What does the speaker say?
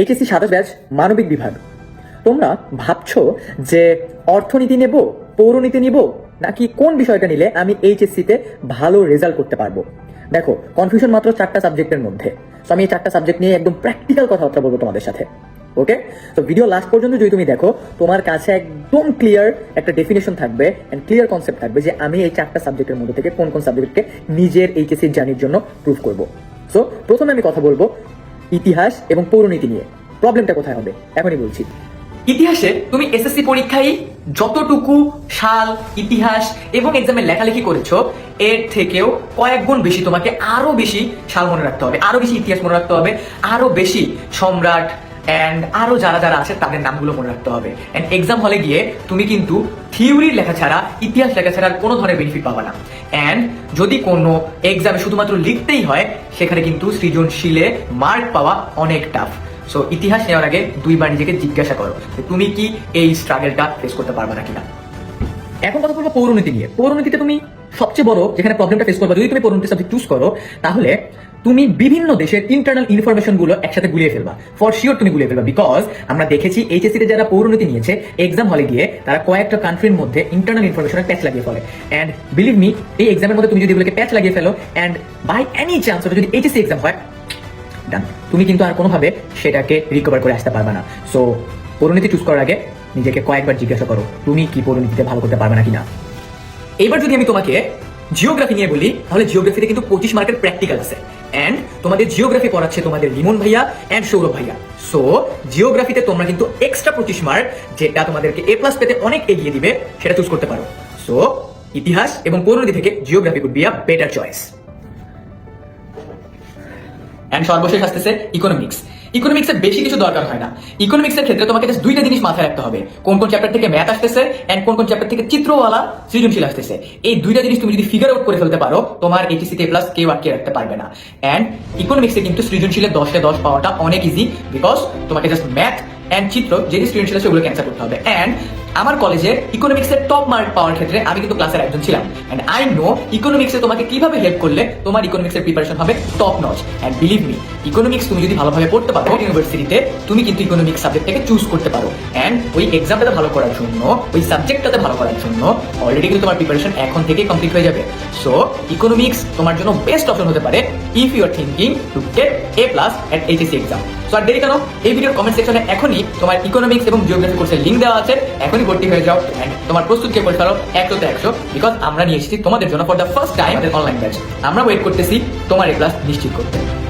HSC সাতাশ batch মানবিক বিভাগ। তোমরা ভাবছ যে অর্থনীতি নেব, পৌরনীতি নিব, নাকি কোন বিষয়টা নিলে আমি এইচএসসিতে ভালো রেজাল্ট করতে পারব? দেখো কনফিউশন মাত্র চারটা সাবজেক্টের মধ্যে। তো আমি এই চারটা সাবজেক্ট নিয়ে একদম প্র্যাকটিক্যাল কথাবার্তা বলব তোমাদের সাথে। ওকে তো ভিডিও লাস্ট পর্যন্ত যদি তুমি দেখো, তোমার কাছে একদম ক্লিয়ার একটা ডেফিনেশন থাকবে এন্ড ক্লিয়ার কনসেপ্ট থাকবে যে আমি এই চারটা সাবজেক্টের মধ্যে থেকে কোন কোন সাবজেক্টকে নিজের এইচএসসি জার্নির জন্য প্রুভ করব। সো প্রথমে আমি কথা বলব ইতিহাস এবং পৌরনীতি নিয়ে। প্রবলেমটা কোথায় হবে? এখনই বলছি। ইতিহাসে তুমি এসএসসি পরীক্ষায় যতটুকু সাল, ইতিহাস এবং এক্সামে লেখালেখি করেছ, এর থেকেও কয়েক গুণ বেশি তোমাকে আরও বেশি সাল মনে রাখতে হবে, আরও বেশি ইতিহাস মনে রাখতে হবে, আরও বেশি সম্রাট অ্যান্ড আরও যারা যারা আছে তাদের নামগুলো মনে রাখতে হবে। অ্যান্ড এক্সাম হলে গিয়ে তুমি কিন্তু থিওরির লেখা ছাড়া, ইতিহাস লেখা ছাড়া কোনো ধরনের বেনিফিট পাবা না। অ্যান্ড যদি কোনো এক্সামে শুধুমাত্র লিখতেই হয়, সেখানে কিন্তু সৃজনশীলে মার্ক পাওয়া অনেক টাফ সো ইতিহাস নেওয়ার আগে দুইবার নিজেকে জিজ্ঞাসা করো তুমি কি এই স্ট্রাগলটা ফেস করতে পারবে না কিনা। এখন কথা বলব পৌরনীতি নিয়ে। পৌরনীতিতে তুমি সবচেয়ে বড় যেখানে প্রবলেমটা ফেস করবে, যদি তুমি পৌরনীতি সাবজেক্ট চুজ করো, তাহলে তুমি বিভিন্ন দেশের ইন্টারনাল ইনফরমেশনগুলো একসাথে গুলিয়ে ফেলবা। ফর শিওর তুমি গুলিয়ে ফেলবা বিকজ আমরা দেখেছি এইচএসসি তে যারা পৌরনীতি নিয়েছে এক্সাম হলে গিয়ে তারা কয়েকটা কান্ট্রির মধ্যে ইন্টারনাল ইনফরমেশনের প্যাচ লাগিয়ে ফেলে। অ্যান্ড বিলিভ মি এই এক্সামের মধ্যে তুমি যদি এগুলোকে প্যাচ লাগিয়ে ফেলো অ্যান্ড বাই এনি চান্স যদি এইচএসসি এক্সাম হয় ডান তুমি কিন্তু আর কোনোভাবে সেটাকে রিকভার করে আসতে পারবে না। সো পরিণতি চুজ করার আগে নিজেকে কয়েকবার জিজ্ঞাসা করো, তুমি কি পরিণতিতে ভালো করতে পারবে না কিনা? এবার যদি আমি তোমাকে জিওগ্রাফি নিয়ে বলি, তাহলে জিওগ্রাফিতে কিন্তু পঁচিশ মার্কের প্র্যাকটিক্যাল আছে। অ্যান্ড তোমাদের জিওগ্রাফি পড়াচ্ছে তোমাদের লিমন ভাইয়া অ্যান্ড সৌরভ ভাইয়া। সো জিওগ্রাফিতে তোমরা কিন্তু এক্সট্রা পঁচিশ মার্ক যেটা তোমাদেরকে এ প্লাস পেতে অনেক এগিয়ে দিবে, সেটা চুজ করতে পারো। সো ইতিহাস এবং পরিণতি থেকে geography could be a better choice and সর্বশেষ আসতেছে ইকোনমিক্স ইকোনমিক্সের বেশি কিছু দরকার হয় না। ইকোনমিক্সের ক্ষেত্রে তোমাকে জাস্ট দুইটা জিনিস মাথায় রাখতে হবে। কোন কোন চ্যাপ্টার থেকে ম্যাথ আসতেছে এন্ড কোন কোন চ্যাপ্টার থেকে চিত্রওয়ালা সৃজনশীল আসতেছে। এই দুইটা জিনিস তুমি যদি ফিগার আউট করে ফেলতে পারো, তোমার এইটিসি কে প্লাস কেউ আটকে রাখতে পারবে না। এন্ড ইকোনমিক্সে কিন্তু সৃজনশীলে দশে দশ পাওয়াটা অনেক ইজি বিকজ তোমাকে জাস্ট ম্যাথ অ্যান্ড চিত্র যে স্টুডেন্ট ছিল সেগুলো ক্যান্সেল করতে হবে। অ্যান্ড আমার কলেজে ইকোনমিক্সের টপ মার্ক পাওয়ার ক্ষেত্রে আমি কিন্তু ক্লাসের একজন ছিলাম। অ্যান্ড আই নো ইকোনমিক্সে তোমাকে কীভাবে হেল্প করলে তোমার ইকোনমিক্সের প্রিপারেশন হবে top notch and believe me economics তুমি যদি ভালোভাবে পড়তে পারো ইউনিভার্সিটিতে তুমি কিন্তু ইকোনমিক্স সাবজেক্ট থেকে চুজ করতে পারো। অ্যান্ড ওই এক্সামটাতে ভালো করার জন্য, ওই সাবজেক্টটাতে ভালো করার জন্য অলরেডি কিন্তু তোমার প্রিপারেশন এখন থেকেই কমপ্লিট হয়ে যাবে। সো ইকোনমিক্স তোমার জন্য বেস্ট অপশন হতে পারে if you are thinking to get A plus at HSC exam so আর দেরি কেন? এই ভিডিওর কমেন্ট সেকশনে এখনই তোমার ইকোনমিক্স এবং জিওগ্রাফি কোর্সের লিঙ্ক দেওয়া আছে। এখনই ভর্তি হয়ে যাও তোমার প্রস্তুতি করে একশো তো একশো বিকজ আমরা নিয়ে এসেছি তোমাদের জন্য for the first time online batch আমরা ওয়েট করতেছি তোমার এই ক্লাস নিশ্চিত করতে।